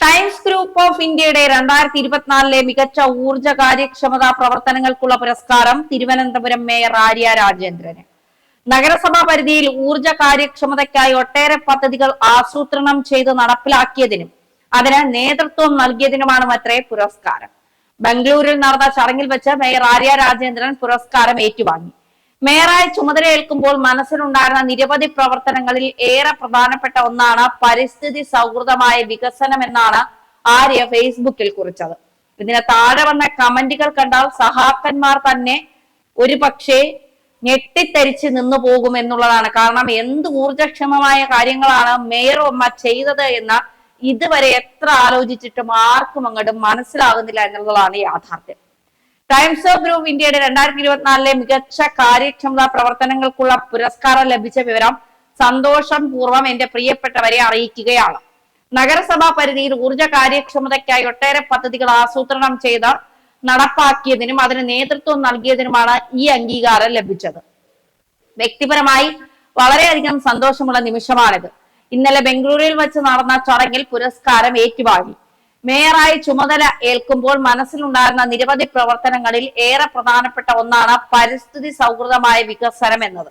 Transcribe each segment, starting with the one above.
Times group of ഇന്ത്യയുടെ രണ്ടായിരത്തി ഇരുപത്തിനാലിലെ മികച്ച ഊർജ കാര്യക്ഷമതാ പ്രവർത്തനങ്ങൾക്കുള്ള പുരസ്കാരം തിരുവനന്തപുരം മേയർ ആര്യ രാജേന്ദ്രന്. നഗരസഭാ പരിധിയിൽ ഊർജ കാര്യക്ഷമതയ്ക്കായി ഒട്ടേറെ പദ്ധതികൾ ആസൂത്രണം ചെയ്ത് നടപ്പിലാക്കിയതിനും അതിന് നേതൃത്വം നൽകിയതിനുമാണ് അത്രേ പുരസ്കാരം. ബംഗളൂരിൽ നടന്ന ചടങ്ങിൽ വെച്ച് മേയർ ആര്യ രാജേന്ദ്രൻ പുരസ്കാരം ഏറ്റുവാങ്ങി. മേയറായി ചുമതലയേൽക്കുമ്പോൾ മനസ്സിലുണ്ടായിരുന്ന നിരവധി പ്രവർത്തനങ്ങളിൽ ഏറെ പ്രധാനപ്പെട്ട ഒന്നാണ് പരിസ്ഥിതി സൗഹൃദമായ വികസനം എന്നാണ് ആര്യ ഫേസ്ബുക്കിൽ കുറിച്ചത്. ഇതിന് താഴെ വന്ന കമന്റുകൾ കണ്ടാൽ സഹാക്കന്മാർ തന്നെ ഒരു പക്ഷേ ഞെട്ടിത്തരിച്ച് നിന്നു പോകും എന്നുള്ളതാണ് കാരണം എന്ത് ഊർജക്ഷമമായ കാര്യങ്ങളാണ് മേയർ അമ്മ ചെയ്തത് എന്ന ഇതുവരെ എത്ര ആലോചിച്ചിട്ടും ആർക്കും അങ്ങോട്ട് മനസ്സിലാകുന്നില്ല എന്നുള്ളതാണ് യാഥാർത്ഥ്യം. ടൈംസ് ഓഫ് ഗ്രൂപ്പ് ഇന്ത്യയുടെ രണ്ടായിരത്തി ഇരുപത്തിനാലിലെ മികച്ച കാര്യക്ഷമതാ പ്രവർത്തനങ്ങൾക്കുള്ള പുരസ്കാരം ലഭിച്ച വിവരം സന്തോഷം പൂർവം എന്റെ പ്രിയപ്പെട്ടവരെ അറിയിക്കുകയാണ്. നഗരസഭാ പരിധിയിൽ ഊർജ കാര്യക്ഷമതയ്ക്കായി ഒട്ടേറെ പദ്ധതികൾ ആസൂത്രണം ചെയ്ത് നടപ്പാക്കിയതിനും അതിന് നേതൃത്വം നൽകിയതിനുമാണ് ഈ അംഗീകാരം ലഭിച്ചത്. വ്യക്തിപരമായി വളരെയധികം സന്തോഷമുള്ള നിമിഷമാണിത്. ഇന്നലെ ബംഗളൂരുവിൽ വെച്ച് നടന്ന ചടങ്ങിൽ പുരസ്കാരം ഏറ്റുവാങ്ങി. മേയറായി ചുമതല ഏൽക്കുമ്പോൾ മനസ്സിലുണ്ടായിരുന്ന നിരവധി പ്രവർത്തനങ്ങളിൽ ഏറെ പ്രധാനപ്പെട്ട ഒന്നാണ് പരിസ്ഥിതി സൗഹൃദമായ വികസനം എന്നത്.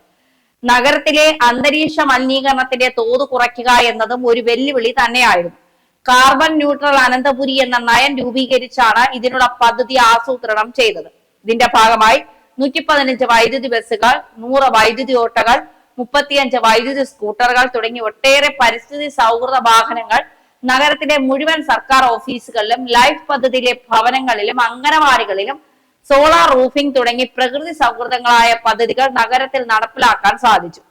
നഗരത്തിലെ അന്തരീക്ഷ മലിനീകരണത്തിന്റെ തോത് കുറയ്ക്കുക എന്നതും ഒരു വെല്ലുവിളി തന്നെയായിരുന്നു. കാർബൺ ന്യൂട്രൽ അനന്തപുരി എന്ന നയം രൂപീകരിച്ചാണ് ഇതിനുള്ള പദ്ധതി ആസൂത്രണം ചെയ്തത്. ഇതിന്റെ ഭാഗമായി നൂറ്റി പതിനഞ്ച് വൈദ്യുതി ബസ്സുകൾ നൂറ് വൈദ്യുതി ഓട്ടകൾ മുപ്പത്തിയഞ്ച് വൈദ്യുതി സ്കൂട്ടറുകൾ തുടങ്ങി ഒട്ടേറെ പരിസ്ഥിതി സൗഹൃദ വാഹനങ്ങൾ നഗരത്തിലെ മുഴുവൻ സർക്കാർ ഓഫീസുകളിലും ലൈഫ് പദ്ധതിയിലെ ഭവനങ്ങളിലും അംഗനവാടികളിലും സോളാർ റൂഫിംഗ് തുടങ്ങി പ്രകൃതി സൗഹൃദങ്ങളായ പദ്ധതികൾ നഗരത്തിൽ നടപ്പിലാക്കാൻ സാധിച്ചു.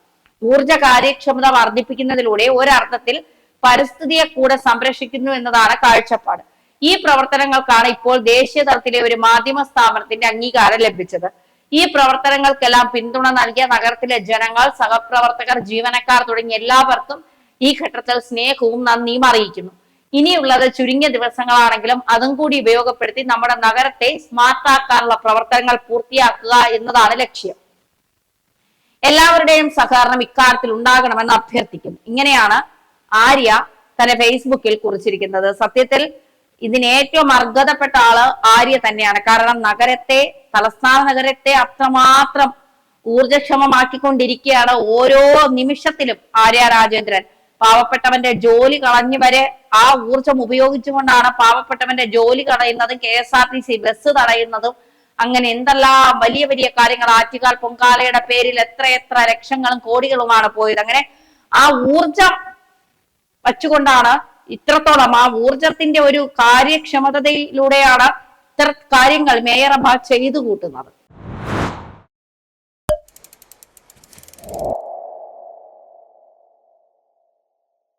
ഊർജ കാര്യക്ഷമത വർദ്ധിപ്പിക്കുന്നതിലൂടെ ഒരർത്ഥത്തിൽ പരിസ്ഥിതിയെ കൂടെ സംരക്ഷിക്കുന്നു എന്നതാണ് കാഴ്ചപ്പാട്. ഈ പ്രവർത്തനങ്ങൾക്കാണ് ഇപ്പോൾ ദേശീയ തലത്തിലെ ഒരു മാധ്യമ സ്ഥാപനത്തിന്റെ അംഗീകാരം ലഭിച്ചത്. ഈ പ്രവർത്തനങ്ങൾക്കെല്ലാം പിന്തുണ നൽകിയ നഗരത്തിലെ ജനങ്ങൾ സഹപ്രവർത്തകർ ജീവനക്കാർ തുടങ്ങി എല്ലാവർക്കും ഈ ഘട്ടത്തിൽ സ്നേഹവും നന്ദിയും അറിയിക്കുന്നു. ഇനിയുള്ളത് ചുരുങ്ങിയ ദിവസങ്ങളാണെങ്കിലും അതും കൂടി ഉപയോഗപ്പെടുത്തി നമ്മുടെ നഗരത്തെ സ്മാർട്ടാക്കാനുള്ള പ്രവർത്തനങ്ങൾ പൂർത്തിയാക്കുക എന്നതാണ് ലക്ഷ്യം. എല്ലാവരുടെയും സഹകരണം ഇക്കാര്യത്തിൽ ഉണ്ടാകണമെന്ന് അഭ്യർത്ഥിക്കുന്നു. ഇങ്ങനെയാണ് ആര്യ തന്റെ ഫേസ്ബുക്കിൽ കുറിച്ചിരിക്കുന്നത്. സത്യത്തിൽ ഇതിന് ഏറ്റവും അർഹതപ്പെട്ട ആൾ ആര്യ തന്നെയാണ്. കാരണം നഗരത്തെ തലസ്ഥാന നഗരത്തെ അത്രമാത്രം ഊർജക്ഷമമാക്കിക്കൊണ്ടിരിക്കുകയാണ് ഓരോ നിമിഷത്തിലും ആര്യ രാജേന്ദ്രൻ. പാവപ്പെട്ടവന്റെ ജോലി കളഞ്ഞു വരെ ആ ഊർജം ഉപയോഗിച്ചുകൊണ്ടാണ് പാവപ്പെട്ടവന്റെ ജോലി കളയുന്നതും K S R T C bus തടയുന്നതും. അങ്ങനെ എന്തെല്ലാം വലിയ വലിയ കാര്യങ്ങൾ ആറ്റുകാൽ പൊങ്കാലയുടെ പേരിൽ എത്ര എത്ര ലക്ഷങ്ങളും കോടികളുമാണ് പോയത്. അങ്ങനെ ആ ഊർജം വച്ചുകൊണ്ടാണ് ഇത്രത്തോളം ആ ഊർജത്തിന്റെ ഒരു കാര്യക്ഷമതയിലൂടെയാണ് ഇത്ര കാര്യങ്ങൾ മേയറഭ ചെയ്തു കൂട്ടുന്നത്.